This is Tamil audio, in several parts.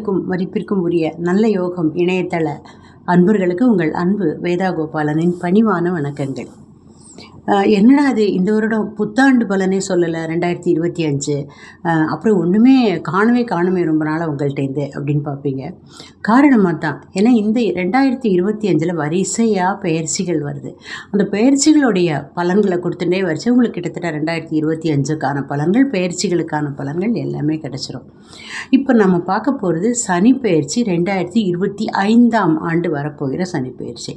பிரியங்களுக்கும் மதிப்பிற்கும் உரிய நல்ல யோகம் இணையதள அன்பர்களுக்கு உங்கள் அன்பு வேதா கோபாலனின் பணிவான வணக்கங்கள். என்னடா அது இந்த வருடம் புத்தாண்டு பலனே சொல்லலை ரெண்டாயிரத்தி இருபத்தி அஞ்சு. அப்புறம் ஒன்றுமே காணவே காணுமே ரொம்ப நாளாக உங்கள்கிட்டேருந்து அப்படின்னு பார்ப்பீங்க காரணமாக தான் ஏன்னா இந்த ரெண்டாயிரத்தி இருபத்தி அஞ்சில் வரிசையாக பயிற்சிகள் வருது. அந்த பயிற்சிகளுடைய பலன்களை கொடுத்துட்டே வரிசை உங்களுக்கு கிட்டத்தட்ட ரெண்டாயிரத்தி இருபத்தி அஞ்சுக்கான பலன்கள் பயிற்சிகளுக்கான பலன்கள் எல்லாமே கிடச்சிரும். இப்போ நம்ம பார்க்க போகிறது சனி பயிற்சி ரெண்டாயிரத்தி இருபத்தி ஐந்தாம் ஆண்டு வரப்போகிற சனி பயிற்சி.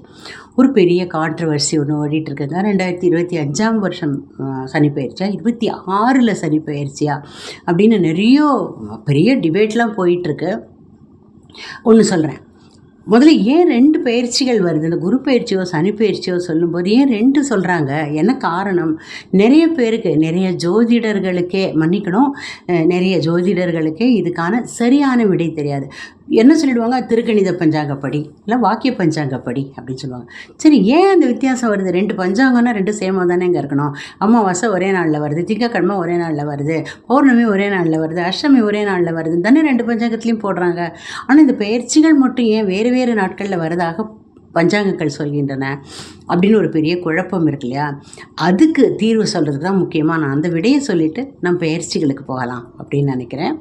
ஒரு பெரிய கான்ட்ரவர்சி ஒன்று ஓடிட்டு இருக்குங்க. ரெண்டாயிரத்தி இருபத்தி இருபத்தி அஞ்சாம் வருஷம் சனி பயிற்சியா? இருபத்தி ஆறில் சனி பயிற்சியா? அப்படின்னு நிறைய பெரிய டிபேட்லாம் போயிட்டுருக்கு. ஒன்று சொல்கிறேன் முதல்ல ஏன் ரெண்டு பயிற்சிகள் வருது? இந்த குரு பயிற்சியோ சனி பயிற்சியோ சொல்லும்போது ஏன் ரெண்டு சொல்கிறாங்க என்ன காரணம்? நிறைய பேருக்கு நிறைய ஜோதிடர்களுக்கே மன்னிக்கணும் நிறைய ஜோதிடர்களுக்கே இதுக்கான சரியான விடை தெரியாது. என்ன சொல்லிடுவாங்க? திருக்கணித பஞ்சாங்கப்படி இல்லை வாக்கிய பஞ்சாங்கப்படி அப்படின்னு சொல்லுவாங்க. சரி ஏன் அந்த வித்தியாசம் வருது? ரெண்டு பஞ்சாங்கம்னா ரெண்டு சேமாக தானே இங்கே இருக்கணும். அமாவாசை ஒரே நாளில் வருது திங்கக்கிழமை ஒரே நாளில் வருது பௌர்ணமி ஒரே நாளில் வருது அஷ்டமி ஒரே நாளில் வருது தானே ரெண்டு பஞ்சாங்கத்துலேயும் போடுறாங்க. ஆனால் இந்த பயிற்சிகள் மட்டும் ஏன் வேறு வேறு நாட்களில் வருதாக பஞ்சாங்கங்கள் சொல்கின்றன அப்படின்னு ஒரு பெரிய குழப்பம் இருக்கு இல்லையா? அதுக்கு தீர்வு சொல்கிறதுக்கு தான் முக்கியமாக நான் அந்த விடையை சொல்லிவிட்டு நம்ம பயிற்சிகளுக்கு போகலாம் அப்படின்னு நினைக்கிறேன்.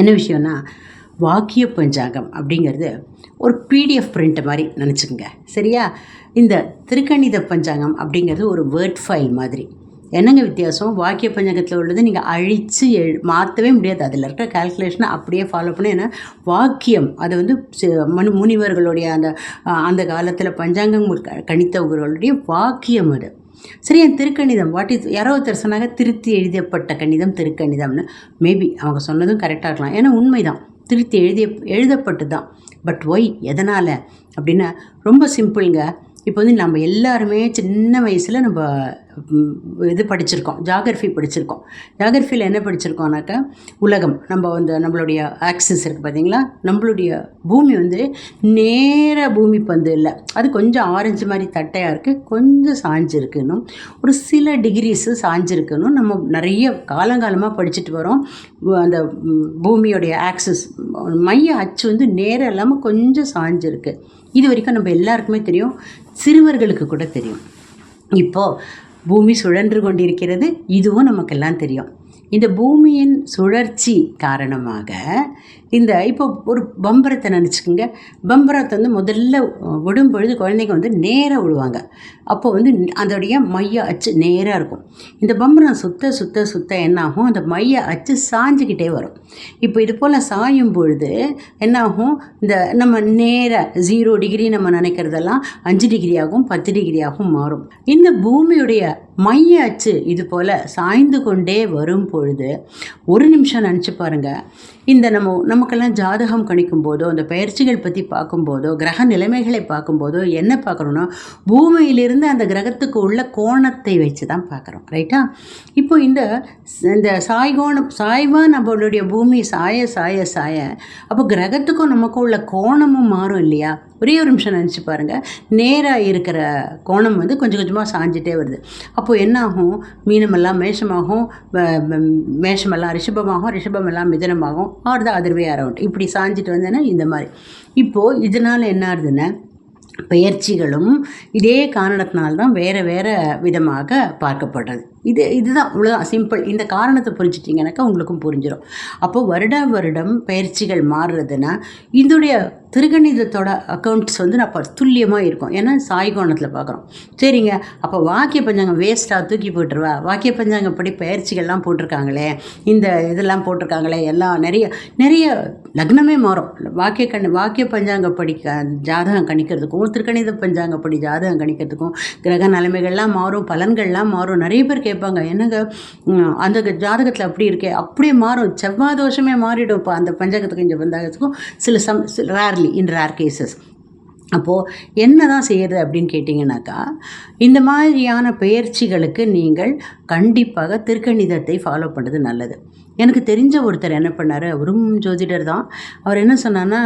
என்ன விஷயம்னா வாக்கிய பஞ்சாங்கம் அப்படிங்கிறது ஒரு பிடிஎஃப் பிரிண்ட் மாதிரி நினச்சிக்கோங்க. சரியா? இந்த திருக்கணித பஞ்சாங்கம் அப்படிங்கிறது ஒரு வேர்ட் ஃபைல் மாதிரி. என்னங்க வித்தியாசம்? வாக்கிய பஞ்சாங்கத்தில் உள்ளது நீங்கள் அழித்து எழு மாற்றவே முடியாது. அதில் இருக்க கால்குலேஷனை அப்படியே ஃபாலோ பண்ணி ஏன்னா வாக்கியம் அது வந்து மனு முனிவர்களுடைய அந்த அந்த காலத்தில் பஞ்சாங்கம் க- கணித்தவர்களுடைய வாக்கியம் அது. சரி என் திருக்கணிதம்? வாட் இஸ் யாரோ ஒருத்தர் சொன்னாங்க திருத்தி எழுதப்பட்ட கணிதம் திருக்கணிதம்னு. மேபி அவங்க சொன்னதும் கரெக்டாக இருக்கலாம். ஏன்னா உண்மைதான். திருத்தி எழுதிய எழுதப்பட்டு தான் பட் ஒய் எதனால்? அப்படின்னா ரொம்ப சிம்பிளுங்க இப்போ வந்து நம்ம எல்லாருமே சின்ன வயசில் நம்ம இது படிச்சிருக்கோம். ஜாகிரஃபி படிச்சிருக்கோம். ஜாகிரஃபியில் என்ன படிச்சிருக்கோம்னாக்கா உலகம். நம்ம வந்து நம்மளுடைய ஆக்சிஸ் இருக்குது பார்த்தீங்களா நம்மளுடைய பூமி வந்து நேர பூமி பந்து இல்லை. அது கொஞ்சம் ஆரஞ்சு மாதிரி தட்டையாக இருக்குது கொஞ்சம் சாஞ்சிருக்குன்னு ஒரு சில டிகிரிஸு சாஞ்சிருக்குன்னு நம்ம நிறைய காலங்காலமாக படிச்சுட்டு வரோம். அந்த பூமியோடைய ஆக்சிஸ் மைய அச்சு வந்து நேரம் இல்லாமல் கொஞ்சம் சாஞ்சிருக்கு. இது வரைக்கும் நம்ம எல்லாருக்குமே தெரியும். சிறுவர்களுக்கு கூட தெரியும். இப்போது பூமி சுழன்று கொண்டிருக்கிறது. இதுவும் நமக்கெல்லாம் தெரியும். இந்த பூமியின் சுழற்சி காரணமாக இந்த இப்போ ஒரு பம்பரத்தை நினச்சிக்கோங்க. பம்பரத்தை வந்து முதல்ல விடும் பொழுது குழந்தைங்க வந்து நேராக விடுவாங்க. அப்போ வந்து அதோடைய மைய அச்சு நேராக இருக்கும். இந்த பம்பரம் சுத்த சுத்த சுத்த என்னாகும்? அந்த மைய அச்சு சாஞ்சிக்கிட்டே வரும். இப்போ இது போல் சாயும் பொழுது என்னாகும்? இந்த நம்ம நேராக ஜீரோ டிகிரி நம்ம நினைக்கிறதெல்லாம் அஞ்சு டிகிரி ஆகும் பத்து டிகிரி ஆகும் மாறும். இந்த பூமியுடைய மைய அச்சு இது போல் சாய்ந்து கொண்டே வரும் பொழுது ஒரு நிமிஷம் நினச்சி பாருங்க. இந்த நம்ம நமக்கெல்லாம் ஜாதகம் கணிக்கும் போதோ அந்த பயிற்சிகள் பற்றி பார்க்கும்போதோ கிரக நிலைமைகளை பார்க்கும்போதோ என்ன பார்க்குறோன்னா பூமியிலிருந்து அந்த கிரகத்துக்கு உள்ள கோணத்தை வச்சு தான் பார்க்குறோம் ரைட்டா இப்போ இந்த இந்த சாய்கோணம் சாய்வாக நம்மளுடைய பூமி சாய சாய சாய அப்போ கிரகத்துக்கும் நமக்கும் உள்ள கோணமும் மாறும் இல்லையா? ஒரே ஒரு நிமிஷம் நினச்சி பாருங்கள் நேராக இருக்கிற கோணம் வந்து கொஞ்சம் கொஞ்சமாக சாஞ்சிட்டே வருது. அப்போது என்ன ஆகும் மீனமெல்லாம் மேஷமாகும் மேஷமெல்லாம் ரிஷபமாகும் ரிஷபமெல்லாம் மிதனமாகும் ஆறுதான் அதிர்வே அதர்வே அரவுண்ட் இப்படி சாஞ்சிட்டு வந்தேன்னா இந்த மாதிரி. இப்போது இதனால் என்ன ஆகுதுன்னா பெயர்ச்சிகளும் இதே காரணத்தினால்தான் வேறு வேறு விதமாக பார்க்கப்படுறது இது இதுதான் இவ்வளோதான் சிம்பிள் இந்த காரணத்தை புரிஞ்சிட்டிங்கனாக்கா உங்களுக்கும் புரிஞ்சிடும் அப்போது வருடா வருடம் பயிற்சிகள் மாறுறதுன்னா இதோடைய திருகணிதத்தோட அக்கௌண்ட்ஸ் வந்து நான் துல்லியமாக இருக்கும். ஏன்னா சாய்கோணத்தில் பார்க்குறோம். சரிங்க. அப்போ வாக்கிய பஞ்சாங்கம் வேஸ்ட்டாக தூக்கி போட்டுருவா. வாக்கிய பஞ்சாங்கப்படி பயிற்சிகள்லாம் போட்டிருக்காங்களே இந்த இதெல்லாம் போட்டிருக்காங்களே எல்லாம் நிறைய நிறைய லக்னமே மாறும். வாக்கிய கண் வாக்கிய பஞ்சாங்கப்படி க ஜாதகம் கணிக்கிறதுக்கும் திருக்கணித பஞ்சாங்கப்படி ஜாதகம் கணிக்கிறதுக்கும் கிரக நிலைமைகள்லாம் மாறும் பலன்கள்லாம் மாறும். நிறைய பேர் கேட்பாங்க. என்னங்க? அந்த ஜாதகத்தில் அப்படி இருக்கே. அப்படியே மாறும். செவ்வாய் தோஷமே மாறிடும். இப்போ அந்த பஞ்சாங்கத்துக்கும் இந்த பஞ்சாங்கத்துக்கும் சில some rarely in rare cases அப்போது என்ன தான் செய்கிறது அப்படின்னு கேட்டிங்கனாக்கா இந்த மாதிரியான பெயர்ச்சிகளுக்கு நீங்கள் கண்டிப்பாக திருக்கணிதத்தை ஃபாலோ பண்ணுறது நல்லது. எனக்கு தெரிஞ்ச ஒருத்தர் என்ன பண்ணார்? அவரும் ஜோதிடர் தான். அவர் என்ன சொன்னார்னா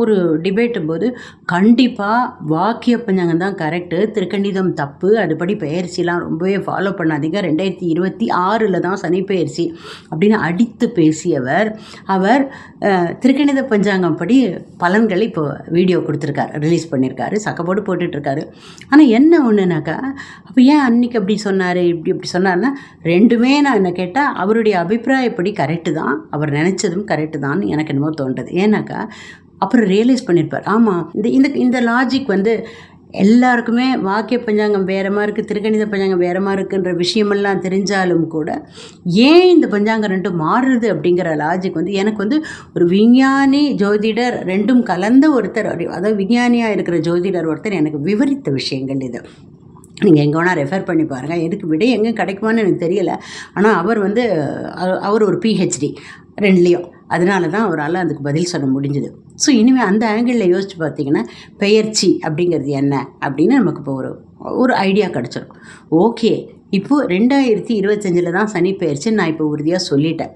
ஒரு டிபேட்டும் போது கண்டிப்பாக வாக்கிய பஞ்சாங்கம் தான் கரெக்டு திருக்கணிதம் தப்பு. அதுபடி பயிற்சிலாம் ரொம்பவே ஃபாலோ பண்ணாதீங்க. ரெண்டாயிரத்தி இருபத்தி ஆறில் தான் சனி பயிற்சி அப்படின்னு அடித்து பேசியவர் அவர் திருக்கணித பஞ்சாங்கம் படி பலன்களை இப்போ வீடியோ கொடுத்துருக்காரு ரிலீஸ் பண்ணியிருக்காரு சக்கப்போடு போட்டுட்ருக்காரு. ஆனால் என்ன ஒன்றுனாக்கா அப்போ ஏன் அன்னைக்கு அப்படி சொன்னார்? இப்படி இப்படி சொன்னார்னா ரெண்டுமே நான் என்ன கேட்டால் அவருடைய அபிப்பிராயப்படி கரெக்டு தான். அவர் நினச்சதும் கரெக்டு தான் எனக்கு என்னமோ தோன்றது. ஏன்னாக்கா அப்புறம் ரியலைஸ் பண்ணியிருப்பார் ஆமாம் இந்த இந்த இந்த லாஜிக் வந்து எல்லாருக்குமே வாக்கிய பஞ்சாங்கம் வேறு மாதிரி இருக்குது திருக்கணித பஞ்சாங்கம் வேறு மாதிரி இருக்குன்ற விஷயமெல்லாம் தெரிஞ்சாலும் கூட ஏன் இந்த பஞ்சாங்கம் ரெண்டும் மாறுது அப்படிங்கிற லாஜிக் வந்து எனக்கு வந்து ஒரு விஞ்ஞானி ஜோதிடர் ரெண்டும் கலந்த ஒருத்தர் அதாவது விஞ்ஞானியாக இருக்கிற ஜோதிடர் ஒருத்தர் எனக்கு விவரித்த விஷயங்கள் இது. நீங்கள் எங்கே வேணால் ரெஃபர் பண்ணி பாருங்கள் எதுக்கு விட எங்கே கிடைக்குமான்னு எனக்கு தெரியல. ஆனால் அவர் வந்து அவர் ஒரு பிஹெச்டி ரெண்டுலேயும். அதனால தான் அவரால் அதுக்கு பதில் சொல்ல முடிஞ்சுது. ஸோ இனிமேல் அந்த ஆங்கிளில் யோசிச்சு பார்த்தீங்கன்னா பெயர்ச்சி அப்படிங்கிறது என்ன? அப்படின்னு நமக்கு இப்போ ஒரு ஒரு ஐடியா கிடச்சிடும் ஓகே இப்போது ரெண்டாயிரத்தி இருபத்தஞ்சில் தான் சனி பெயர்ச்சின்னு நான் இப்போ உறுதியாக சொல்லிட்டேன்.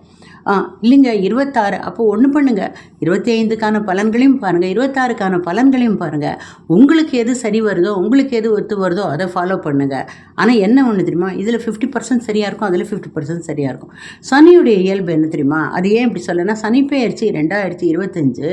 ஆ இல்லைங்க இருபத்தாறு. அப்போ ஒன்று பண்ணுங்கள் இருபத்தி ஐந்துக்கான பலன்களையும் பாருங்கள் இருபத்தாறுக்கான பலன்களையும் பாருங்கள் உங்களுக்கு எது சரி வருதோ உங்களுக்கு எது ஒத்து வருதோ அதை ஃபாலோ பண்ணுங்கள் ஆனால் என்ன ஒன்று தெரியுமா? இதில் ஃபிஃப்டி பர்சன்ட் சரியாக இருக்கும் அதில் ஃபிஃப்டி பர்சன்ட் சரியாக இருக்கும். சனியுடைய இயல்பு என்ன தெரியுமா? அது ஏன் இப்படி சொல்லனா சனி பெயர்ச்சி ரெண்டாயிரத்தி இருபத்தஞ்சு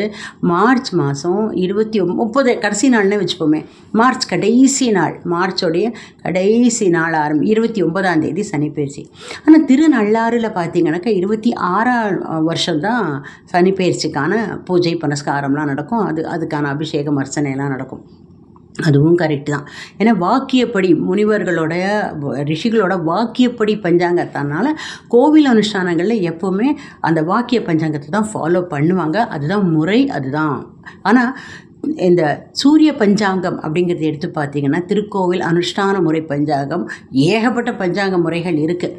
மார்ச் மாதம் இருபத்தி முப்பது கடைசி நாள்னே வச்சுப்போமே மார்ச் கடைசி நாள் மார்ச்சோடைய கடைசி நாள் ஆரம்பி இருபத்தி ஒன்பதாம் தேதி சனி பெயர்ச்சி. ஆனால் திருநள்ளாறில் பார்த்தீங்கன்னாக்கா இருபத்தி ஆறாம் வருஷம்தான் சனி பெயர்ச்சிக்கான பூஜை புனஸ்காரம்லாம் நடக்கும். அது அதுக்கான அபிஷேகம் அர்ச்சனைலாம் நடக்கும். அதுவும் கரெக்ட் தான். ஏன்னா வாக்கியப்படி முனிவர்களோட ரிஷிகளோட வாக்கியப்படி பஞ்சாங்கத்தனால கோவில் அனுஷ்டானங்களில் எப்போவுமே அந்த வாக்கிய பஞ்சாங்கத்தை தான் ஃபாலோ பண்ணுவாங்க. அதுதான் முறை அதுதான். ஆனால் இந்த சூரிய பஞ்சாங்கம் அப்படிங்கிறது எடுத்து பார்த்தீங்கன்னா திருக்கோவில் அனுஷ்டான முறை பஞ்சாங்கம் ஏகப்பட்ட பஞ்சாங்க முறைகள் இருக்குது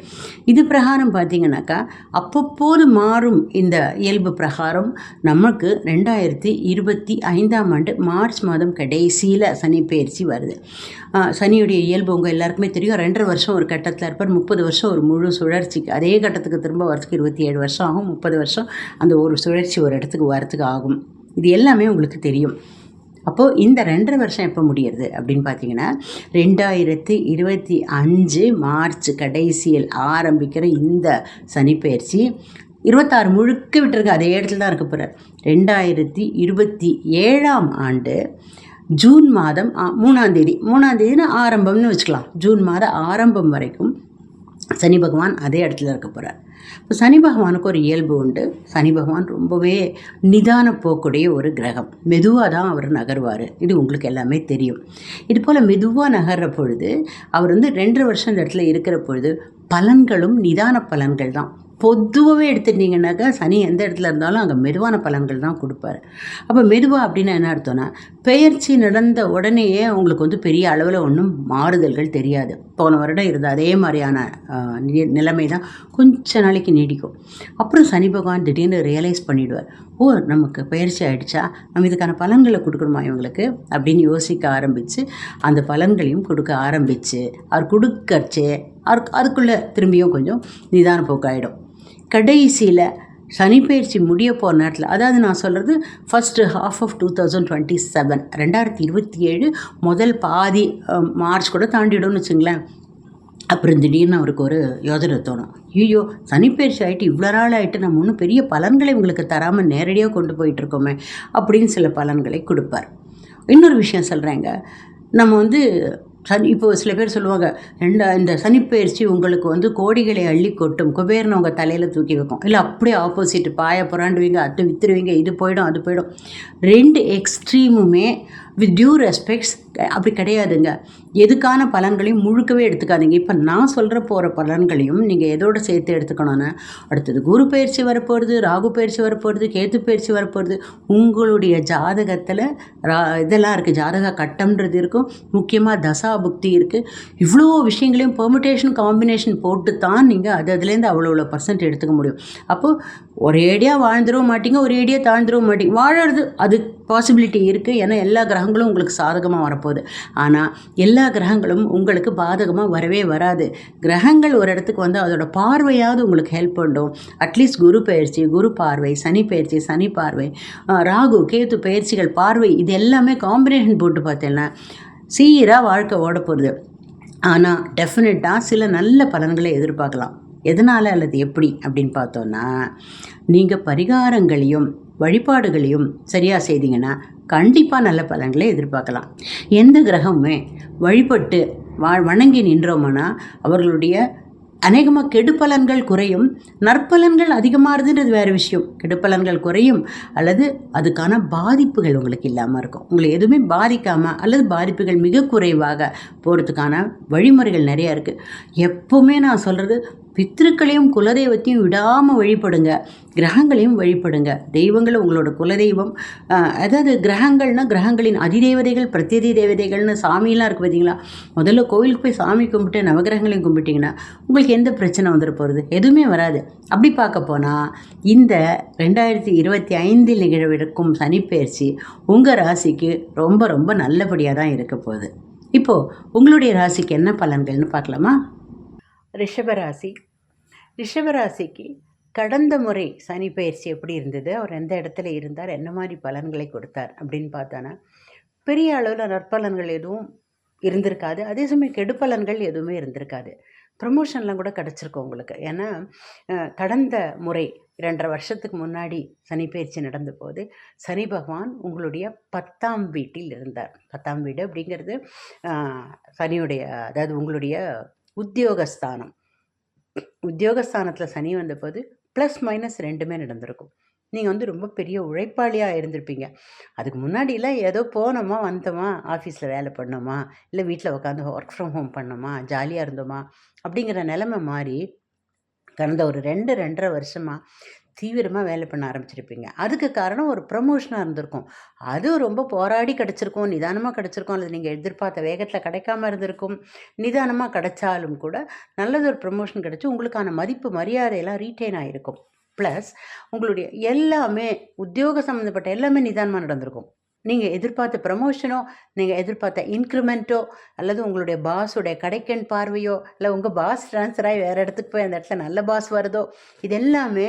இது பிரகாரம் பார்த்தீங்கன்னாக்கா அப்பப்போது மாறும் இந்த இயல்பு பிரகாரம். நமக்கு ரெண்டாயிரத்தி இருபத்தி ஐந்தாம் ஆண்டு மார்ச் மாதம் கடைசியில் சனி பயிற்சி வருது. சனியுடைய இயல்பு உங்கள் எல்லாருக்குமே தெரியும். ரெண்டரை வருஷம் ஒரு கட்டத்தில் இருப்பார் முப்பது வருஷம் ஒரு முழு சுழற்சிக்கு அதே கட்டத்துக்கு திரும்ப வரத்துக்கு இருபத்தி ஏழு வருஷம் ஆகும். முப்பது வருஷம் அந்த ஒரு சுழற்சி ஒரு இடத்துக்கு வரத்துக்கு ஆகும். இது எல்லாமே உங்களுக்கு தெரியும். அப்போது இந்த ரெண்டரை வருஷம் எப்போ முடியறது அப்படின்னு பார்த்தீங்கன்னா ரெண்டாயிரத்தி இருபத்தி அஞ்சு மார்ச் கடைசியில் ஆரம்பிக்கிற இந்த சனிப்பெயர்ச்சி இருபத்தாறு முழுக்க விட்டுருக்கு அதே இடத்துல தான் இருக்க போகிறார் ரெண்டாயிரத்தி இருபத்தி ஏழாம் ஆண்டு ஜூன் மாதம் மூணாந்தேதி மூணாம் தேதி. மூணாம் தேதினா ஆரம்பம்னு வச்சுக்கலாம். ஜூன் மாத ஆரம்பம் வரைக்கும் சனி பகவான் அதே இடத்துல இருக்க போகிறார் இப்போ சனி பகவானுக்கு ஒரு இயல்பு உண்டு. சனி பகவான் ரொம்பவே நிதான போக்குடைய ஒரு கிரகம். மெதுவாக தான் அவர் நகர்வார். இது உங்களுக்கு எல்லாமே தெரியும். இது போல் மெதுவாக நகர்ற பொழுது அவர் வந்து ரெண்டு வருஷம் இந்த இடத்துல இருக்கிற பொழுது பலன்களும் நிதான பலன்கள் தான். பொதுவாகவே எடுத்துட்டிங்கனாக்கா சனி எந்த இடத்துல இருந்தாலும் அங்கே மெதுவான பலன்கள் தான் கொடுப்பாரு. அப்போ மெதுவாக அப்படின்னா என்ன அர்த்தம்னா பெயர்ச்சி நடந்த உடனேயே உங்களுக்கு வந்து பெரிய அளவில் ஒன்றும் மாறுதல்கள் தெரியாது. போன வருடம் இருந்த அதே மாதிரியான நி- நிலைமை தான் கொஞ்ச நாளைக்கு நீடிக்கும். அப்புறம் சனி பகவான் திடீர்னு ரியலைஸ் பண்ணிவிடுவார் ஓ நமக்கு பயிற்சி ஆகிடுச்சா நம்ம இதுக்கான பலன்களை கொடுக்கணுமா இவங்களுக்கு? அப்படின்னு யோசிக்க ஆரம்பித்து அந்த பலன்களையும் கொடுக்க ஆரம்பித்து அவர் கொடுக்கறச்சே அவருக்கு அதுக்குள்ளே திரும்பியும் கொஞ்சம் நிதான போக்காயிடும். கடைசியில் சனிப்பயிற்சி முடிய போகிற நேரத்தில் அதாவது நான் சொல்கிறது first half of two thousand twenty seven ரெண்டாயிரத்தி இருபத்தி ஏழு முதல் பாதி மார்ச் கூட தாண்டிடும்னு வச்சுங்களேன். அப்புறம் திடீர்னு அவருக்கு ஒரு யோஜனை தோணும். ஐயோ சனிப்பயிற்சி ஆகிட்டு இவ்வளோ நாள் ஆகிட்டு நம்ம ஒன்றும் பெரிய பலன்களை உங்களுக்கு தராமல் நேரடியாக கொண்டு போயிட்டுருக்கோமே அப்படின்னு சில பலன்களை கொடுப்பார். இன்னொரு விஷயம் சொல்கிறேங்க நம்ம வந்து சனி இப்போ சில பேர் சொல்லுவாங்க ரெண்டா இந்த சனிப்பயிற்சி உங்களுக்கு வந்து கோடிகளை அள்ளி கொட்டும். குபேரனை உங்கள் தலையில் தூக்கி வைக்கும். இல்லை அப்படியே ஆப்போசிட் பாய புறாண்டுவீங்க அது வித்துருவீங்க இது போயிடும் அது போயிடும். ரெண்டு எக்ஸ்ட்ரீமுமே வித் டியூ ரெஸ்பெக்ட்ஸ் அப்படி கிடையாதுங்க. எதுக்கான பலன்களையும் முழுக்கவே எடுத்துக்காதீங்க. இப்போ நான் சொல்கிற போகிற பலன்களையும் நீங்கள் எதோட சேர்த்து எடுத்துக்கணும்னு அடுத்தது குரு பயிற்சி வரப்போகிறது ராகு பயிற்சி வரப்போகிறது கேத்து பயிற்சி வரப்போகிறது உங்களுடைய ஜாதகத்தில் ரா இதெல்லாம் இருக்குது ஜாதக கட்டம்ன்றது இருக்கும். முக்கியமாக தசா புக்தி இருக்குது இவ்வளோ விஷயங்களையும் பெர்மிட்டேஷன் காம்பினேஷன் போட்டு தான் நீங்கள் அது அதுலேருந்து அவ்வளோ அவ்வளோ பர்சன்ட் எடுத்துக்க முடியும். அப்போது ஒரேடியாக வாழ்ந்துடவும் மாட்டீங்க ஏடியாக தாழ்ந்துடவும் மாட்டீங்க. வாழறது அது பாசிபிலிட்டி இருக்குது ஏன்னா எல்லா கிரக கிரகங்களும் உங்களுக்கு சாதகமாக வரப்போகுது. ஆனால் எல்லா கிரகங்களும் உங்களுக்கு பாதகமாக வரவே வராது. கிரகங்கள் ஒரு இடத்துக்கு வந்து அதோட பார்வையாவது உங்களுக்கு ஹெல்ப் பண்ணும். அட்லீஸ்ட் குரு பயிற்சி குரு பார்வை சனி பயிற்சி சனி பார்வை ராகு கேத்து பயிற்சிகள் பார்வை இது எல்லாமே காம்பினேஷன் போட்டு பார்த்தேன்னா சீராக வாழ்க்கை ஓட போகிறது ஆனால் டெஃபினட்டாக சில நல்ல பலன்களை எதிர்பார்க்கலாம். எதனால் அல்லது எப்படி அப்படின்னு பார்த்தோன்னா நீங்கள் பரிகாரங்களையும் வழிபாடுகளையும் சரியாக செய்தீங்கன்னா கண்டிப்பாக நல்ல பலன்களை எதிர்பார்க்கலாம். எந்த கிரகமுமே வழிபட்டு வா வணங்கி நின்றோம்னா அவர்களுடைய அநேகமாக கெடுப்பலன்கள் குறையும். நற்பலன்கள் அதிகமாகுதுன்றது வேறு விஷயம். கெடுப்பலன்கள் குறையும் அல்லது அதுக்கான பாதிப்புகள் உங்களுக்கு இல்லாமல் இருக்கும். உங்களை எதுவுமே பாதிக்காமல் அல்லது பாதிப்புகள் மிக குறைவாக போகிறதுக்கான வழிமுறைகள் நிறையா இருக்குது எப்போவுமே நான் சொல்கிறது பித்திருக்களையும் குலதெய்வத்தையும் விடாமல் வழிபடுங்க. கிரகங்களையும் வழிபடுங்க. தெய்வங்கள் உங்களோட குலதெய்வம். அதாவது கிரகங்கள்னா கிரகங்களின் அதிதேவதைகள் பிரத்யதி தேவதைகள்னு சாமியெல்லாம் இருக்குது பார்த்தீங்களா முதல்ல கோவிலுக்கு போய் சாமி கும்பிட்டு நவகிரகங்களையும் கும்பிட்டிங்கன்னா உங்களுக்கு எந்த பிரச்சனை வந்துட போகிறது எதுவுமே வராது. அப்படி பார்க்க போனால் இந்த ரெண்டாயிரத்தி இருபத்தி ஐந்தில் நிகழவிருக்கும் சனிப்பெயர்ச்சி உங்கள் ராசிக்கு ரொம்ப ரொம்ப நல்லபடியாக தான் இருக்க போகுது. இப்போது உங்களுடைய ராசிக்கு என்ன பலன்கள்னு பார்க்கலாமா? ரிஷபராசி. ரிஷபராசிக்கு கடந்த முறை சனி பயிற்சி எப்படி இருந்தது? அவர் எந்த இடத்துல இருந்தார்? என்ன மாதிரி பலன்களை கொடுத்தார்? அப்படின்னு பார்த்தோன்னா பெரிய அளவில் நற்பலன்கள் எதுவும் இருந்திருக்காது. அதே சமயம் கெடுபலன்கள் எதுவுமே இருந்திருக்காது. ப்ரமோஷன்லாம் கூட கிடச்சிருக்கும் உங்களுக்கு. ஏன்னா கடந்த முறை இரண்டரை வருஷத்துக்கு முன்னாடி சனி பயிற்சி நடந்த போது சனி பகவான் உங்களுடைய பத்தாம் வீட்டில் இருந்தார். பத்தாம் வீடு அப்படிங்கிறது சனியுடைய அதாவது உங்களுடைய உத்தியோகஸ்தானம். உத்தியோகஸ்தானத்தில் சனி வந்தபோது ப்ளஸ் மைனஸ் ரெண்டுமே நடந்திருக்கும். நீங்கள் வந்து ரொம்ப பெரிய உழைப்பாளியாக இருந்திருப்பீங்க. அதுக்கு முன்னாடிலாம் ஏதோ போனோமா வந்தோமா ஆஃபீஸில் வேலை பண்ணோமா இல்லை வீட்டில் உட்காந்து ஒர்க் ஃப்ரம் ஹோம் பண்ணோமா ஜாலியாக இருந்தோமா அப்படிங்கிற நிலைமை மாறி கடந்த ஒரு ரெண்டு ரெண்டரை வருஷமாக தீவிரமாக வேலை பண்ண ஆரம்பிச்சிருப்பீங்க. அதுக்கு காரணம் ஒரு ப்ரமோஷனாக இருந்திருக்கும். அது ரொம்ப போராடி கிடச்சிருக்கும் நிதானமாக கிடச்சிருக்கும் அல்லது நீங்கள் எதிர்பார்த்த வேகத்தில் கிடைக்காம இருந்திருக்கும். நிதானமாக கிடைச்சாலும் கூட நல்லது ஒரு ப்ரமோஷன் கிடச்சி உங்களுக்கான மதிப்பு மரியாதையெல்லாம் ரீட்டைன் ஆகிருக்கும் ப்ளஸ் உங்களுடைய எல்லாமே உத்தியோக சம்மந்தப்பட்ட எல்லாமே நிதானமாக நடந்திருக்கும். நீங்கள் எதிர்பார்த்த ப்ரமோஷனோ நீங்கள் எதிர்பார்த்த இன்க்ரிமெண்ட்டோ அல்லது உங்களுடைய பாஸுடைய கடைக்கண் பார்வையோ இல்லை உங்கள் பாஸ் ட்ரான்ஸ்ஃபர் ஆகி வேறு இடத்துக்கு போய் அந்த இடத்துல நல்ல பாஸ் வருதோ இது எல்லாமே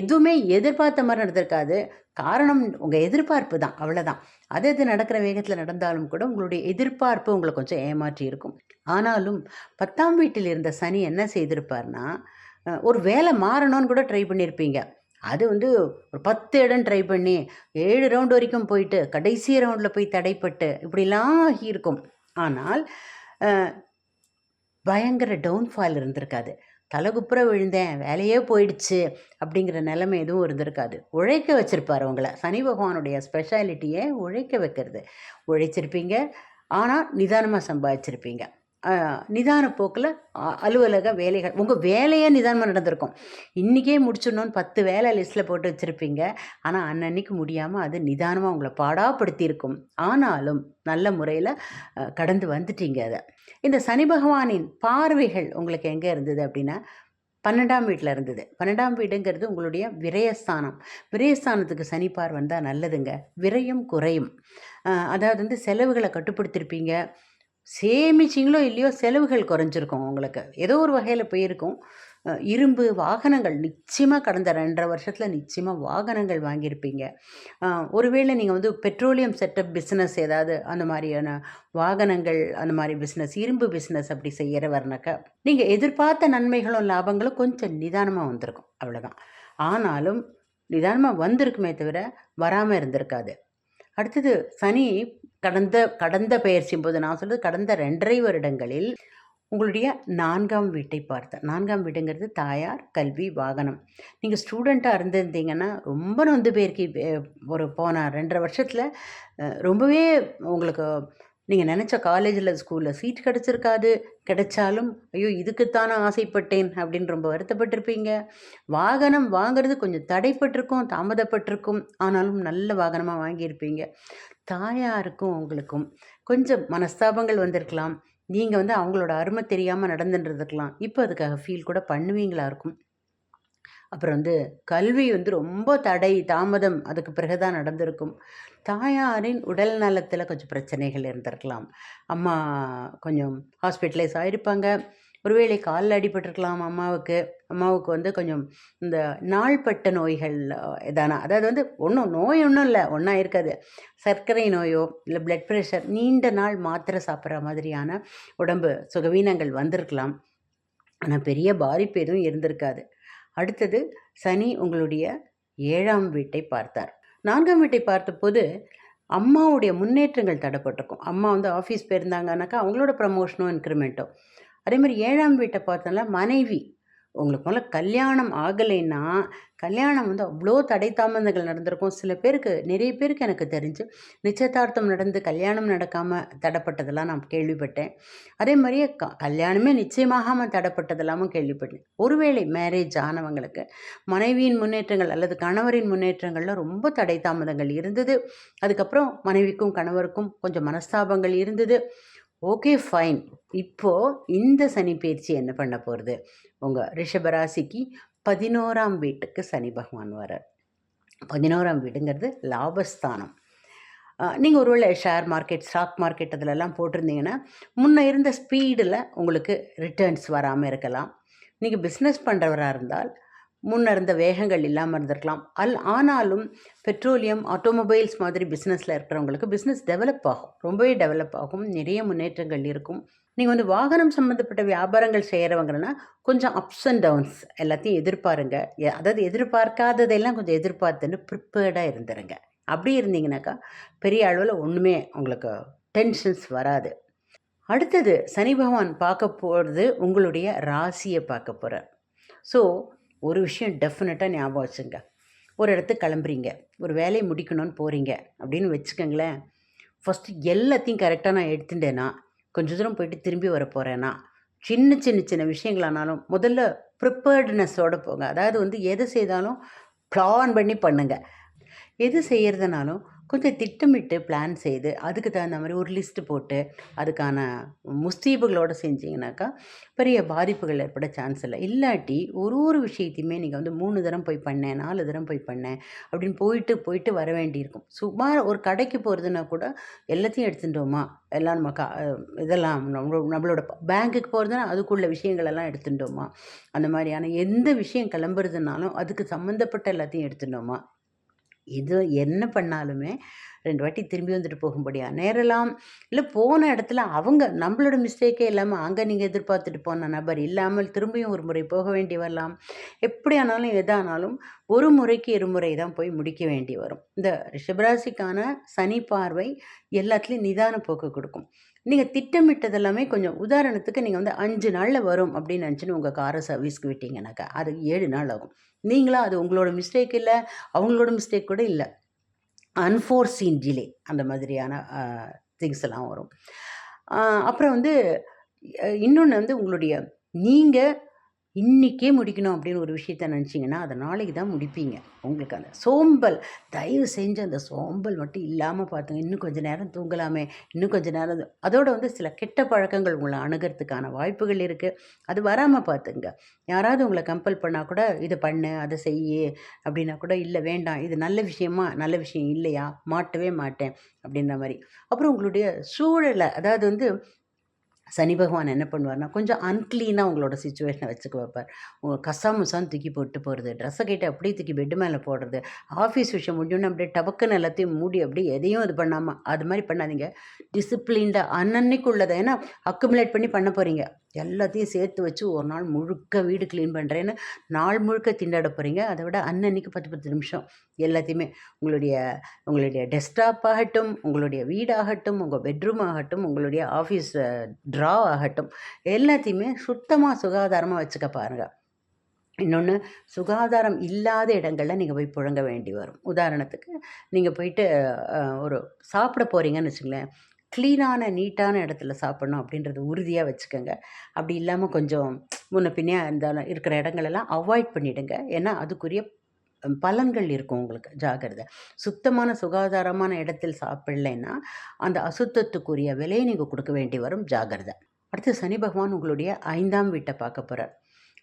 எதுவுமே எதிர்பார்த்த மாதிரி நடந்திருக்காது. காரணம் உங்கள் எதிர்பார்ப்பு தான் அவ்வளோதான் அது அது நடக்கிற வேகத்தில் நடந்தாலும் கூட உங்களுடைய எதிர்பார்ப்பு உங்களை கொஞ்சம் ஏமாற்றி இருக்கும். ஆனாலும் பத்தாம் வீட்டில் இருந்த சனி என்ன செய்திருப்பார்னா ஒரு வேலை மாறணும்னு கூட ட்ரை பண்ணியிருப்பீங்க அது வந்து ஒரு பத்து இடம் ட்ரை பண்ணி ஏழு ரவுண்டு வரைக்கும் போயிட்டு கடைசி ரவுண்டில் போய் தடைப்பட்டு இப்படிலாம் இருக்கும் ஆனால் பயங்கர டவுன்ஃபால் இருந்திருக்காது. தலைகுப்புற விழுந்தேன் வேலையே போயிடுச்சு அப்படிங்கிற நிலைமை எதுவும் இருந்திருக்காது. உழைக்க வச்சுருப்பார் உங்களை. சனி பகவானுடைய ஸ்பெஷாலிட்டியை உழைக்க வைக்கிறது. உழைச்சிருப்பீங்க ஆனால் நிதானமாக சம்பாதிச்சிருப்பீங்க. நிதான போக்கில் அலுவலக வேலைகள் உங்கள் வேலையே நிதானமாக நடந்திருக்கும். இன்றைக்கே முடிச்சிடணும்னு பத்து வேலை லிஸ்ட்டில் போட்டு வச்சுருப்பீங்க. ஆனால் அன்னன்னைக்கு முடியாமல் அது நிதானமாக உங்களை பாடாப்படுத்தியிருக்கும். ஆனாலும் நல்ல முறையில் கடந்து வந்துட்டீங்க அதை. இந்த சனி பகவானின் பார்வைகள் உங்களுக்கு எங்கே இருந்தது அப்படின்னா பன்னெண்டாம் வீட்டில் இருந்தது. பன்னெண்டாம் வீடுங்கிறது உங்களுடைய விரயஸ்தானம். விரயஸ்தானத்துக்கு சனி பார்வை வந்தால் நல்லதுங்க. விரயம் குறையும். அதாவது வந்து செலவுகளை கட்டுப்படுத்திருப்பீங்க. சேமிச்சிங்களோ இல்லையோ செலவுகள் குறைஞ்சிருக்கும் உங்களுக்கு. ஏதோ ஒரு வகையில் போயிருக்கும். இரும்பு வாகனங்கள் நிச்சயமாக கடந்த ரெண்டரை வருஷத்தில் நிச்சயமாக வாகனங்கள் வாங்கியிருப்பீங்க. ஒருவேளை நீங்கள் வந்து பெட்ரோலியம் செட்டப் பிஸ்னஸ் ஏதாவது அந்த மாதிரியான வாகனங்கள் அந்த மாதிரி பிஸ்னஸ் இரும்பு பிஸ்னஸ் அப்படி செய்கிறவர்னாக்கா நீங்கள் எதிர்பார்த்த நன்மைகளும் லாபங்களும் கொஞ்சம் நிதானமாக வந்திருக்கும். அவ்வளோதான் ஆனாலும் நிதானமாக வந்திருக்குமே தவிர வராமல் இருந்திருக்காது. அடுத்தது சனி கடந்த கடந்த பெயர்ச்சியும் போது நான் சொல்கிறது கடந்த ரெண்டரை வருடங்களில் உங்களுடைய நான்காம் வீட்டை பார்த்தேன் நான்காம் வீடுங்கிறது தாயார் கல்வி வாகனம். நீங்கள் ஸ்டூடெண்ட்டாக இருந்திருந்தீங்கன்னா ரொம்ப நொந்து பேருக்கு ஒரு போன ரெண்டரை வருஷத்தில் ரொம்பவே உங்களுக்கு நீங்கள் நினச்ச காலேஜில் ஸ்கூலில் சீட் கிடச்சிருக்காது. கிடைச்சாலும் ஐயோ இதுக்குத்தானே ஆசைப்பட்டேன் அப்படின்னு ரொம்ப வருத்தப்பட்டிருப்பீங்க. வாகனம் வாங்குறது கொஞ்சம் தடைப்பட்டிருக்கும் தாமதப்பட்டிருக்கும். ஆனாலும் நல்ல வாகனமாக வாங்கியிருப்பீங்க. தாயாருக்கும் உங்களுக்கும் கொஞ்சம் மனஸ்தாபங்கள் வந்திருக்கலாம். நீங்கள் வந்து அவங்களோட அருமை தெரியாமல் நடந்துட்டுருக்கலாம் இப்போ அதுக்காக ஃபீல் கூட பண்ணுவீங்களா இருக்கும். அப்புறம் வந்து கல்வி வந்து ரொம்ப தடை தாமதம் அதுக்கு பிறகு தான் நடந்திருக்கும். தாயாரின் உடல் நலத்தில் கொஞ்சம் பிரச்சனைகள் இருந்திருக்கலாம். அம்மா கொஞ்சம் ஹாஸ்பிட்டலைஸ் ஆகிருப்பாங்க ஒருவேளை காலில் அடிபட்டிருக்கலாம் அம்மாவுக்கு. அம்மாவுக்கு வந்து கொஞ்சம் இந்த நாள்பட்ட நோய்கள் இதானா அதாவது வந்து ஒன்றும் நோய் ஒன்றும் இல்லை ஒன்றா இருக்காது. சர்க்கரை நோயோ இல்லை பிளட் ப்ரெஷர் நீண்ட நாள் மாத்திரை சாப்பிட்ற மாதிரியான உடம்பு சுகவீனங்கள் வந்திருக்கலாம். ஆனால் பெரிய பாதிப்பு எதுவும் இருந்திருக்காது. அடுத்தது சனி உங்களுடைய ஏழாம் வீட்டை பார்த்தார். நான்காம் வீட்டை பார்த்தபோது அம்மாவுடைய முன்னேற்றங்கள் தடைப்பட்டிருக்கும். அம்மா வந்து ஆஃபீஸ் போயிருந்தாங்கனாக்கா அவங்களோட ப்ரமோஷனோ இன்க்ரிமெண்ட்டோ அதே மாதிரி ஏழாம் வீட்டை பார்த்தோம்னா மனைவி உங்களுக்கு முதல்ல கல்யாணம் ஆகலைன்னா கல்யாணம் வந்து அவ்வளோ தடை தாமதங்கள் நடந்திருக்கும். சில பேருக்கு நிறைய பேருக்கு எனக்கு தெரிஞ்சு நிச்சயதார்த்தம் நடந்து கல்யாணம் நடக்காமல் தடைப்பட்டதெல்லாம் நான் கேள்விப்பட்டேன். அதே மாதிரியே க கல்யாணமே நிச்சயமாகாமல் தடைப்பட்டதெல்லாமும் கேள்விப்பட்டேன். ஒருவேளை மேரேஜ் ஆனவங்களுக்கு மனைவியின் முன்னேற்றங்கள் அல்லது கணவரின் முன்னேற்றங்களில் ரொம்ப தடை தாமதங்கள் இருந்தது. அதுக்கப்புறம் மனைவிக்கும் கணவருக்கும் கொஞ்சம் மனஸ்தாபங்கள் இருந்தது. Okay fine. இப்போது இந்த சனி பயிற்சி என்ன பண்ண போகிறது உங்கள் ரிஷபராசிக்கு பதினோராம் வீட்டுக்கு சனி பகவான் வரார் பதினோராம் வீடுங்கிறது லாபஸ்தானம். நீங்கள் ஒருவேளை ஷேர் மார்க்கெட் ஸ்டாக் மார்க்கெட் அதிலெல்லாம் போட்டிருந்தீங்கன்னா முன்ன இருந்த ஸ்பீடில் உங்களுக்கு ரிட்டர்ன்ஸ் வராமல் இருக்கலாம். நீங்கள் பிஸ்னஸ் பண்ணுறவராக இருந்தால் முன்னிருந்த வேகங்கள் இல்லாமல் இருந்திருக்கலாம். அல் ஆனாலும் பெட்ரோலியம் ஆட்டோமொபைல்ஸ் மாதிரி பிஸ்னஸில் இருக்கிறவங்களுக்கு பிஸ்னஸ் டெவலப் ஆகும். ரொம்பவே டெவலப் ஆகும். நிறைய முன்னேற்றங்கள் இருக்கும். நீங்கள் வந்து வாகனம் சம்மந்தப்பட்ட வியாபாரங்கள் செய்கிறவங்கன்னா கொஞ்சம் அப்ஸ் அண்ட் டவுன்ஸ் எல்லாத்தையும் எதிர்பாருங்க. அதாவது எதிர்பார்க்காததெல்லாம் கொஞ்சம் எதிர்பார்த்துன்னு ப்ரிப்பேர்டாக இருந்துருங்க. அப்படி இருந்தீங்கனாக்கா பெரிய அளவில் ஒன்றுமே உங்களுக்கு டென்ஷன்ஸ் வராது. அடுத்தது சனி பகவான் பார்க்க போகிறது உங்களுடைய ராசியை பார்க்க போகிறார் ஸோ ஒரு விஷயம் டெஃபினட்டாக ஞாபகம் வச்சுங்க. ஒரு இடத்துக்கு கிளம்புறீங்க. ஒரு வேலையை முடிக்கணும்னு போகிறீங்க அப்படின்னு வச்சுக்கோங்களேன். ஃபஸ்ட்டு எல்லாத்தையும் கரெக்டாக நான் எடுத்துட்டேன்னா கொஞ்சம் தூரம் போயிட்டு திரும்பி வர போகிறேன்னா சின்ன சின்ன சின்ன விஷயங்களானாலும் முதல்ல ப்ரிப்பேர்ட்னஸோடு போங்க. அதாவது வந்து எது செய்தாலும் ப்ளான் பண்ணி பண்ணுங்கள் எது செய்கிறதுனாலும் கொஞ்சம் திட்டமிட்டு பிளான் செய்து அதுக்கு தகுந்த மாதிரி ஒரு லிஸ்ட்டு போட்டு அதுக்கான முஸ்தீபுகளோடு செஞ்சிங்கனாக்கா பெரிய பாதிப்புகள் ஏற்பட சான்ஸ் இல்லை. இல்லாட்டி ஒரு ஒரு விஷயத்தையுமே நீங்கள் வந்து மூணு தரம் போய் பண்ணேன் நாலு தரம் போய் பண்ணேன் அப்படின்னு போயிட்டு போயிட்டு வர வேண்டியிருக்கும். சுமார் ஒரு கடைக்கு போகிறதுனா கூட எல்லாத்தையும் எடுத்துட்டோமா? எல்லாம் நம்ம கா இதெல்லாம் நம்மளோட நம்மளோட பேங்க்குக்கு போகிறதுனா அதுக்குள்ள விஷயங்களெல்லாம் எடுத்துட்டோமா? அந்த மாதிரியான எந்த விஷயம் கிளம்புறதுனாலும் அதுக்கு சம்மந்தப்பட்ட எல்லாத்தையும் எடுத்துட்டோமா? இது என்ன பண்ணாலுமே ரெண்டு வாட்டி திரும்பி வந்துட்டு போகும்படியா? நேரலாம் இல்லை போன இடத்துல அவங்க நம்மளோட மிஸ்டேக்கே இல்லாமல் அங்கே நீங்கள் எதிர்பார்த்துட்டு போன நபர் இல்லாமல் திரும்பியும் ஒரு முறை போக வேண்டி வரலாம். எப்படி ஆனாலும் எதானாலும் ஒரு முறைக்கு இருமுறை தான் போய் முடிக்க வேண்டி வரும். இந்த ரிஷபராசிக்கான சனி பார்வை எல்லாத்துலேயும் நிதான போக்கு கொடுக்கும். நீங்கள் திட்டமிட்டதெல்லாமே கொஞ்சம் உதாரணத்துக்கு நீங்கள் வந்து அஞ்சு நாளில் வரும் அப்படின்னு நினச்சின்னு உங்கள் காரை சர்வீஸ்க்கு விட்டீங்கன்னாக்கா அது ஏழு நாள் ஆகும். நீங்களா அது உங்களோட மிஸ்டேக் இல்லை அவங்களோட மிஸ்டேக் கூட இல்லை. அன்ஃபோர்சீன் டிலே அந்த மாதிரியான திங்ஸ் எல்லாம் வரும். அப்புறம் வந்து இன்னொன்று வந்து உங்களுடைய நீங்கள் இன்றைக்கே முடிக்கணும் அப்படின்னு ஒரு விஷயத்த நினச்சிங்கன்னா அதை நாளைக்கு தான் முடிப்பீங்க. உங்களுக்கு அந்த சோம்பல் தயவு செஞ்சு அந்த சோம்பல் மட்டும் இல்லாமல் பார்த்துங்க இன்னும் கொஞ்சம் நேரம் தூங்கலாமே இன்னும் கொஞ்சம் நேரம் அதோடு வந்து சில கெட்ட பழக்கங்கள் உங்களை அணுகிறதுக்கான வாய்ப்புகள் இருக்குது அது வராமல் பார்த்துங்க யாராவது உங்களை கம்பல் பண்ணால் கூட இதை பண்ணு அதை செய்ய அப்படின்னா கூட இல்லை வேண்டாம் இது நல்ல விஷயமா? நல்ல விஷயம் இல்லையா? மாட்டவே மாட்டேன் அப்படின்ற மாதிரி. அப்புறம் உங்களுடைய சூழலை அதாவது வந்து சனி பகவான் என்ன பண்ணுவார்னா கொஞ்சம் அன்க்ளீனாக உங்களோட சுச்சுவேஷனை வச்சுக்க வைப்பார். உங்கள் கசாமுசான்னு தூக்கி போட்டு போகிறது ட்ரெஸ்ஸை கேட்டு அப்படியே தூக்கி பெட்டு மேலே போடுறது ஆஃபீஸ் விஷயம் முடியும்னு அப்படியே டபக்குன்னு எல்லாத்தையும் மூடி அப்படியே எதையும் இது பண்ணாமல் அது மாதிரி பண்ணாதீங்க. டிசிப்ளின்டாக அன்னன்னைக்கு உள்ளதை ஏன்னா அக்குமுலேட் பண்ணி பண்ண போகிறீங்க எல்லாத்தையும் சேர்த்து வச்சு ஒரு நாள் முழுக்க வீடு க்ளீன் பண்ணுறேன்னு நாள் முழுக்க திண்டாட போகிறீங்க அதை விட அன்னன்னைக்கு பத்து பத்து நிமிஷம் எல்லாத்தையுமே உங்களுடைய உங்களுடைய டெஸ்க்டாப் ஆகட்டும் உங்களுடைய வீடாகட்டும் உங்கள் பெட்ரூம் ஆகட்டும் உங்களுடைய ஆஃபீஸ் ட்ரா ஆகட்டும் எல்லாத்தையுமே சுத்தமாக சுகாதாரமாக வச்சுக்க பாருங்கள் இன்னொன்று சுகாதாரம் இல்லாத இடங்களில் நீங்கள் போய் புழங்க வேண்டி வரும். உதாரணத்துக்கு நீங்கள் போயிட்டு ஒரு சாப்பிட போகிறீங்கன்னு வச்சுங்களேன் க்ளீனான நீட்டான இடத்துல சாப்பிட்ணும் அப்படின்றது உறுதியாக வச்சுக்கோங்க. அப்படி இல்லாமல் கொஞ்சம் முன்ன பின்னே அந்த இருக்கிற இடங்களெல்லாம் அவாய்ட் பண்ணிவிடுங்க ஏன்னா அதுக்குரிய பலன்கள் இருக்கும் உங்களுக்கு ஜாகிரதை சுத்தமான சுகாதாரமான இடத்தில் சாப்பிட்லைன்னா அந்த அசுத்தத்துக்குரிய விலையை நீங்கள் கொடுக்க வேண்டி வரும் ஜாகிரதை அடுத்து சனி பகவான் உங்களுடைய ஐந்தாம் வீட்டை பார்க்க போகிறார்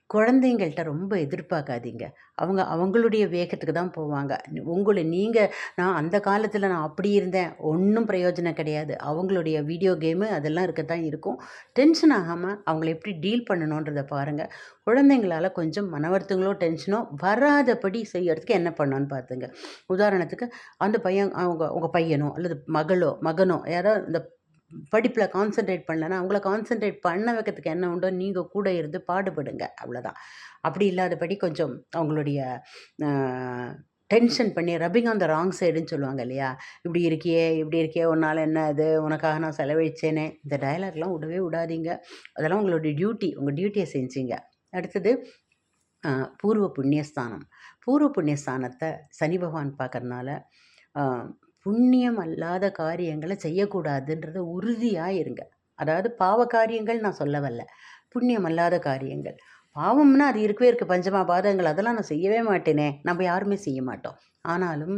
குழந்தைங்கள்ட்ட ரொம்ப எதிர்பார்க்காதீங்க. அவங்க அவங்களுடைய வேகத்துக்கு தான் போவாங்க. உங்களை நீங்கள் நான் அந்த காலத்தில் நான் அப்படி இருந்தேன். ஒன்றும் பிரயோஜனம் கிடையாது. அவங்களுடைய வீடியோ கேமு அதெல்லாம் இருக்க தான் இருக்கும். டென்ஷன் ஆகாமல் அவங்கள எப்படி டீல் பண்ணணுன்றதை பாருங்கள் குழந்தைங்களால் கொஞ்சம் மனவருத்தங்களோ டென்ஷனோ வராதபடி செய்யறதுக்கு என்ன பண்ணோன்னு பார்த்துங்க உதாரணத்துக்கு அந்த பையன் அவங்க உங்கள் பையனோ அல்லது மகளோ மகனோ யாரோ இந்த படிப்பில் கான்சென்ட்ரேட் பண்ணலன்னா அவங்கள கான்சென்ட்ரேட் பண்ண வைக்கிறதுக்கு என்ன உண்டோ நீங்கள் கூட இருந்து பாடுபடுங்க. அவ்வளோதான் அப்படி இல்லாதபடி கொஞ்சம் அவங்களுடைய டென்ஷன் பண்ணி ரப்பிங் ஆன் த ராங் சைடுன்னு சொல்லுவாங்க இல்லையா? இப்படி இருக்கியே இப்படி இருக்கியே உன்னால் என்ன இது? உனக்காக நான் செலவழிச்சேனே. இந்த டயலாக்லாம் விடவே விடாதீங்க. அதெல்லாம் உங்களுடைய டியூட்டி உங்கள் டியூட்டியை செஞ்சீங்க. அடுத்தது பூர்வ புண்ணியஸ்தானம். பூர்வ புண்ணியஸ்தானத்தை சனி பகவான் பார்க்குறனால புண்ணியம் அல்லாத காரியங்களை செய்யக்கூடாதுன்றத உறுதியாக இருங்க அதாவது பாவ காரியங்கள் நான் சொல்ல வரல புண்ணியம் அல்லாத காரியங்கள். பாவம்னா அது இருக்கவே இருக்குது பஞ்சமா பாதங்கள் அதெல்லாம் நான் செய்யவே மாட்டேனே. நம்ம யாருமே செய்ய மாட்டோம். ஆனாலும்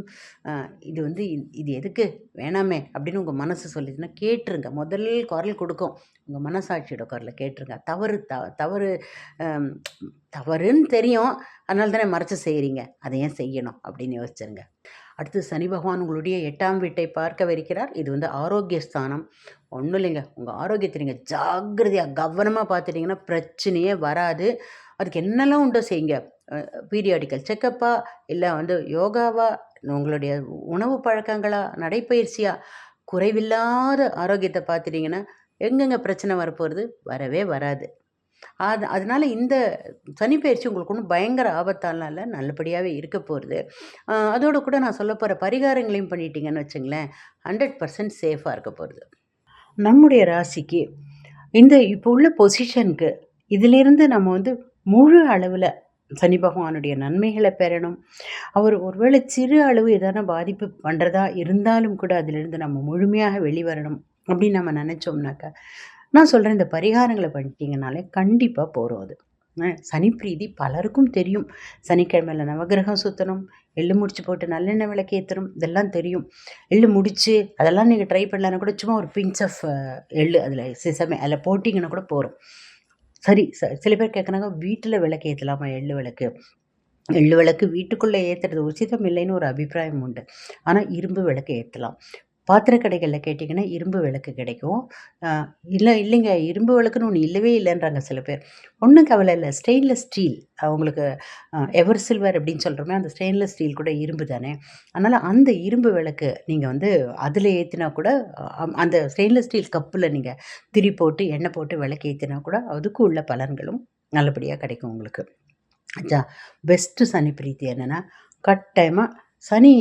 இது வந்து இது எதுக்கு? வேணாமே அப்படின்னு உங்கள் மனசு சொல்லிதுன்னா கேட்டுருங்க. முதல் குரல் கொடுக்கும். உங்கள் மனசாட்சியோட குரலை கேட்டுருங்க. தவறு த தவறு தவறுன்னு தெரியும். அதனால தானே மறைச்சி செய்கிறீங்க அதை ஏன் செய்யணும் அப்படின்னு யோசிச்சிருங்க. அடுத்து சனி பகவான் உங்களுடைய எட்டாம் வீட்டை பார்க்கவிருக்கிறார் இது வந்து ஆரோக்கிய ஸ்தானம் ஒன்றும் இல்லைங்க. உங்கள் ஆரோக்கியத்தை நீங்கள் ஜாக்கிரதையாக கவனமாக பார்த்துட்டிங்கன்னா பிரச்சனையே வராது. அதுக்கு என்னெல்லாம் உண்டோ செய்யுங்க. பீரியாடிக்கல் செக்கப்பா இல்லை வந்து யோகாவா உங்களுடைய உணவு பழக்கங்களா நடைப்பயிற்சியா? குறைவில்லாத ஆரோக்கியத்தை பார்த்துட்டிங்கன்னா எங்கெங்கே பிரச்சனை வரப்போகிறது வரவே வராது. அது அதனால் இந்த சனிப்பெயர்ச்சி உங்களுக்கு ஒன்றும் பயங்கர ஆபத்தாலாம் இல்லை நல்லபடியாகவே இருக்க போகிறது அதோடு கூட நான் சொல்ல போகிற பரிகாரங்களையும் பண்ணிட்டீங்கன்னு வச்சுங்களேன். ஹண்ட்ரட் பர்சன்ட் சேஃபாக இருக்க போகிறது நம்முடைய ராசிக்கு இந்த இப்போ உள்ள பொசிஷனுக்கு இதிலிருந்து நம்ம வந்து முழு அளவில் சனி பகவானுடைய நன்மைகளை பெறணும். அவர் ஒருவேளை சிறு அளவு எதான பாதிப்பு பண்ணுறதா இருந்தாலும் கூட அதிலிருந்து நம்ம முழுமையாக வெளிவரணும் அப்படின்னு நம்ம நினச்சோம்னாக்கா நான் சொல்கிறேன் இந்த பரிகாரங்களை பண்ணிட்டீங்கனாலே கண்டிப்பாக போகிறோம் அது. சனி பிரீதி பலருக்கும் தெரியும். சனிக்கிழமையில் நவகிரகம் சுற்றணும் எள்ளு முடிச்சு போட்டு நல்லெண்ணெய் விளக்கு ஏற்றணும் இதெல்லாம் தெரியும். எள்ளு முடித்து அதெல்லாம் நீங்கள் ட்ரை பண்ணலன்னா கூட சும்மா ஒரு பிஞ்ச் ஆஃப் எள்ளு அதில் சிசமே அதில் போட்டிங்கன்னா கூட போகிறோம் சரி ச சில பேர் கேட்குறாங்க வீட்டில் விளக்கு ஏற்றலாமா எள்ளு விளக்கு? எள்ளு விளக்கு வீட்டுக்குள்ளே ஏற்றுறது உச்சிதம் இல்லைன்னு ஒரு அபிப்பிராயம் உண்டு. ஆனால் இரும்பு விளக்கு ஏற்றலாம் பாத்திர கடைகளில் கேட்டிங்கன்னா இரும்பு விளக்கு கிடைக்கும். இல்லை இல்லைங்க இரும்பு விளக்குன்னு ஒன்று இல்லவே இல்லைன்றாங்க சில பேர். ஒன்றும் கவலை இல்லை. ஸ்டெயின்லெஸ் ஸ்டீல் அவங்களுக்கு எவர் சில்வர் அப்படின்னு சொல்கிறோமே அந்த ஸ்டெயின்லெஸ் ஸ்டீல் கூட இரும்பு தானே. அதனால் அந்த இரும்பு விளக்கு நீங்கள் வந்து அதில் ஏற்றினா கூட அந்த ஸ்டெயின்லெஸ் ஸ்டீல் கப்பில் நீங்கள் திரி போட்டு எண்ணெய் போட்டு விளக்கு ஏற்றினா கூட அதுக்கு உள்ள பலன்களும் நல்லபடியாக கிடைக்கும் உங்களுக்கு. அச்சா பெஸ்ட்டு சனி பிரீத்தி என்னென்னா கட்டாயமாக சனி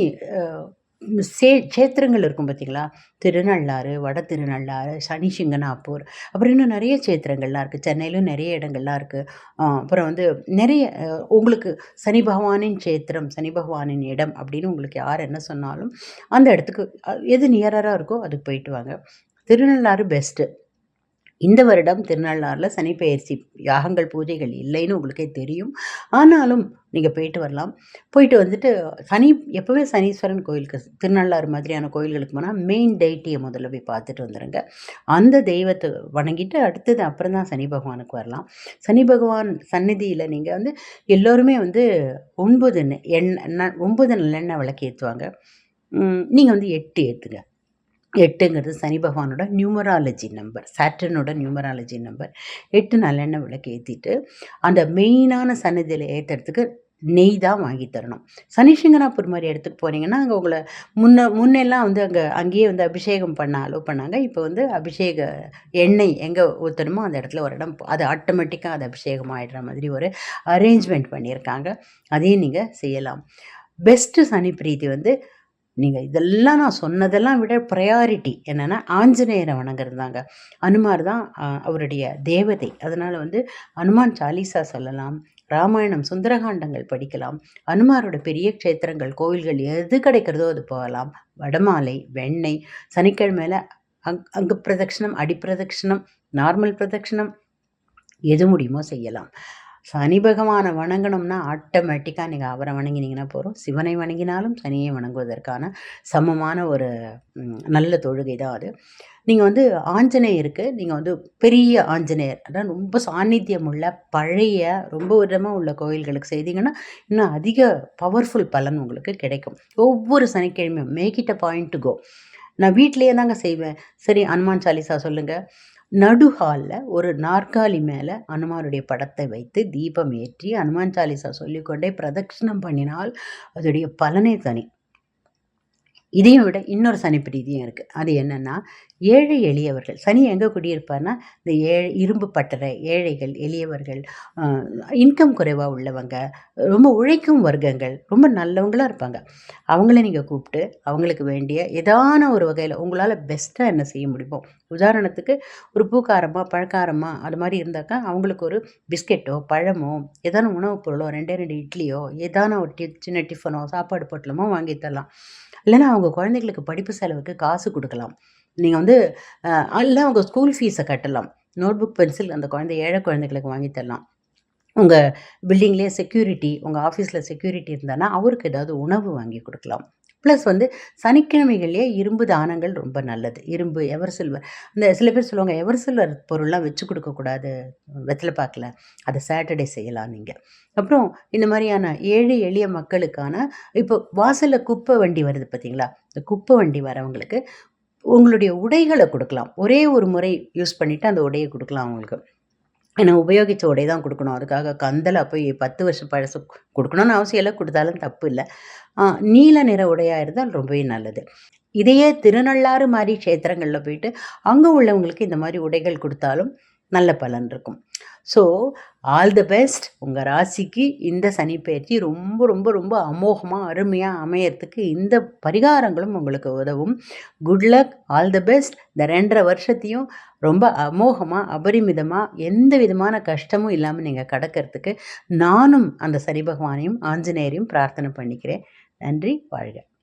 சே சேத்திரங்கள் இருக்கும் பார்த்திங்களா திருநள்ளாறு வட திருநள்ளாறு சனி சிங்கனாப்பூர் அப்புறம் இன்னும் நிறைய சேத்திரங்கள்லாம் இருக்குது சென்னையிலும் நிறைய இடங்கள்லாம் இருக்குது அப்புறம் வந்து நிறைய உங்களுக்கு சனி பகவானின் க்ஷேத்திரம் சனி பகவானின் இடம் அப்படின்னு உங்களுக்கு யார் என்ன சொன்னாலும் அந்த இடத்துக்கு எது நியராக இருக்கோ அதுக்கு போயிட்டு வாங்க. திருநள்ளாறு பெஸ்ட்டு இந்த வருடம் திருநள்ளாறில் சனிப்பெயர்ச்சி யாகங்கள் பூஜைகள் இல்லைன்னு உங்களுக்கே தெரியும். ஆனாலும் நீங்கள் போயிட்டு வரலாம். போயிட்டு வந்துட்டு சனி எப்போவே சனீஸ்வரன் கோயிலுக்கு திருநள்ளாறு மாதிரியான கோயில்களுக்கு போனால் மெயின் டைட்டியை முதல்ல போய் பார்த்துட்டு வந்துடுங்க அந்த தெய்வத்தை வணங்கிட்டு அடுத்தது அப்புறம் தான் சனி பகவானுக்கு வரலாம். சனி பகவான் சந்நிதியில் நீங்கள் வந்து எல்லோருமே வந்து ஒன்பது எண்ணெய் ஒன்பது நல்லெண்ணெய் விளக்கு ஏற்றுவாங்க நீங்கள் வந்து எட்டு ஏற்றுங்க எட்டுங்கிறது சனி பகவானோட நியூமராலஜி நம்பர் சாட்டர்னோட நியூமராலஜி நம்பர். எட்டு நல்லெண்ணெய் விளக்கு ஏற்றிட்டு அந்த மெயினான சன்னதியில் ஏற்றுறதுக்கு நெய் தான் வாங்கி தரணும். சனிசிங்கனாப்பூர் மாதிரி இடத்துக்கு போனீங்கன்னா அங்கே உங்களை முன்ன முன்னெல்லாம் வந்து அங்கே அங்கேயே வந்து அபிஷேகம் பண்ண அலோவ் பண்ணாங்க. இப்போ வந்து அபிஷேக எண்ணெய் எங்கே ஊற்றணுமோ அந்த இடத்துல ஒரு இடம் அது ஆட்டோமேட்டிக்காக அது அபிஷேகம் ஆகிடுற மாதிரி ஒரு அரேஞ்ச்மெண்ட் பண்ணியிருக்காங்க. அதையும் நீங்கள் செய்யலாம். பெஸ்ட்டு சனி பிரீத்தி வந்து நீங்கள் இதெல்லாம் நான் சொன்னதெல்லாம் விட ப்ரையாரிட்டி என்னென்னா ஆஞ்சநேயரை வணங்குறதாங்க அனுமார் தான் அவருடைய தேவதை. அதனால் வந்து அனுமான் சாலிசா சொல்லலாம் ராமாயணம் சுந்தரகாண்டங்கள் படிக்கலாம் அனுமாரோட பெரிய க்ஷேத்திரங்கள் கோவில்கள் எது கிடைக்கிறதோ அது போகலாம். வடமாலை வெண்ணெய் சனிக்கிழமையில் அங் அங்கு பிரதட்சிணம் அடிப்பிரதட்சிணம் நார்மல் பிரதட்சிணம் எது முடியுமோ செய்யலாம். சனி பகவானை வணங்கணும்னா ஆட்டோமேட்டிக்காக நீங்கள் அவரை வணங்கினீங்கன்னா போகிறோம் சிவனை வணங்கினாலும் சனியை வணங்குவதற்கான சமமான ஒரு நல்ல தொழுகை தான் அது. நீங்கள் வந்து ஆஞ்சநேயருக்கு நீங்கள் வந்து பெரிய ஆஞ்சநேயர் அதான் ரொம்ப சாநித்தியம் உள்ள பழைய ரொம்ப விதமாக உள்ள கோயில்களுக்கு செய்தீங்கன்னா இன்னும் அதிக பவர்ஃபுல் பலன் உங்களுக்கு கிடைக்கும். ஒவ்வொரு சனிக்கிழமையும் make it a point to go நான் வீட்டிலையே தாங்க செய்வேன். சரி ஹனுமான் சாலிசா சொல்லுங்கள் நடுஹாலில் ஒரு நாற்காலி மேலே அனுமாருடைய படத்தை வைத்து தீபம் ஏற்றி ஹனுமான் சாலிசா சொல்லிக்கொண்டே பிரதட்சணம் பண்ணினால் அதோடைய பலனே தனி. இதையும் விட இன்னொரு சனிப்பிரீதியும் இருக்குது அது என்னென்னா ஏழை எளியவர்கள். சனி எங்கே குடியிருப்பார்னா இந்த ஏழை இரும்பு பட்டறை ஏழைகள் எளியவர்கள் இன்கம் குறைவாக உள்ளவங்க ரொம்ப உழைக்கும் வர்க்கங்கள் ரொம்ப நல்லவங்களாக இருப்பாங்க. அவங்கள நீங்கள் கூப்பிட்டு அவங்களுக்கு வேண்டிய ஏதான ஒரு வகையில் உங்களால் பெஸ்ட்டாக என்ன செய்ய முடியுமோ உதாரணத்துக்கு ஒரு பூக்காரமாக பழக்காரமாக அது மாதிரி இருந்தாக்கா அவங்களுக்கு ஒரு பிஸ்கெட்டோ பழமோ ஏதான உணவுப் பொருளோ ரெண்டே ரெண்டு இட்லியோ ஏதான ஒரு டி சின்ன டிஃபனோ சாப்பாடு பொட்டலமோ வாங்கி தரலாம். இல்லைன்னா அவங்க குழந்தைங்களுக்கு படிப்பு செலவுக்கு காசு கொடுக்கலாம். நீங்கள் வந்து இல்லை உங்கள் ஸ்கூல் ஃபீஸை கட்டலாம். நோட்புக் பென்சில் அந்த குழந்தை ஏழை குழந்தைகளுக்கு வாங்கி தரலாம். உங்கள் பில்டிங்லேயே செக்யூரிட்டி உங்கள் ஆஃபீஸில் செக்யூரிட்டி இருந்தானா அவருக்கு ஏதாவது உணவு வாங்கி கொடுக்கலாம். ப்ளஸ் வந்து சனிக்கிழமைகள்லேயே இரும்பு தானங்கள் ரொம்ப நல்லது. இரும்பு எவர் சில்வர் இந்த சில பேர் சொல்லுவாங்க எவர் சில்வர் பொருள்லாம் வச்சு கொடுக்கக்கூடாது வெத்தலை பார்க்கல அதை சாட்டர்டே செய்யலாம் நீங்கள் அப்புறம் இந்த மாதிரியான ஏழை எளிய மக்களுக்கான இப்போ வாசலில் குப்பை வண்டி வருது பார்த்தீங்களா இந்த குப்பை வண்டி வரவங்களுக்கு உங்களுடைய உடைகளை கொடுக்கலாம். ஒரே ஒரு முறை யூஸ் பண்ணிவிட்டு அந்த உடையை கொடுக்கலாம் அவங்களுக்கு. ஏன்னா உபயோகித்த உடை தான் கொடுக்கணும். அதுக்காக கந்தலை போய் பத்து வருஷம் பழசு கொடுக்கணும்னு அவசியம் இல்லை. கொடுத்தாலும் தப்பு இல்லை. நீல நிற உடையாக இருந்தால் ரொம்பவே நல்லது. இதையே திருநள்ளாறு மாதிரி க்ஷேத்திரங்களில் போயிட்டு அங்கே உள்ளவங்களுக்கு இந்த மாதிரி உடைகள் கொடுத்தாலும் நல்ல பலன் இருக்கும். ஸோ ஆல் த பெஸ்ட் உங்கள் ராசிக்கு இந்த சனிப்பெயர்ச்சி ரொம்ப ரொம்ப ரொம்ப அமோகமாக அருமையாக அமையறதுக்கு இந்த பரிகாரங்களும் உங்களுக்கு உதவும். Good luck all the best இந்த ரெண்டரை வருஷத்தையும் ரொம்ப அமோகமாக அபரிமிதமாக எந்த விதமான கஷ்டமும் இல்லாமல் நீங்கள் கடக்கிறதுக்கு நானும் அந்த சனி பகவானையும் ஆஞ்சநேயரையும் பிரார்த்தனை பண்ணிக்கிறேன். நன்றி. வாழ்க.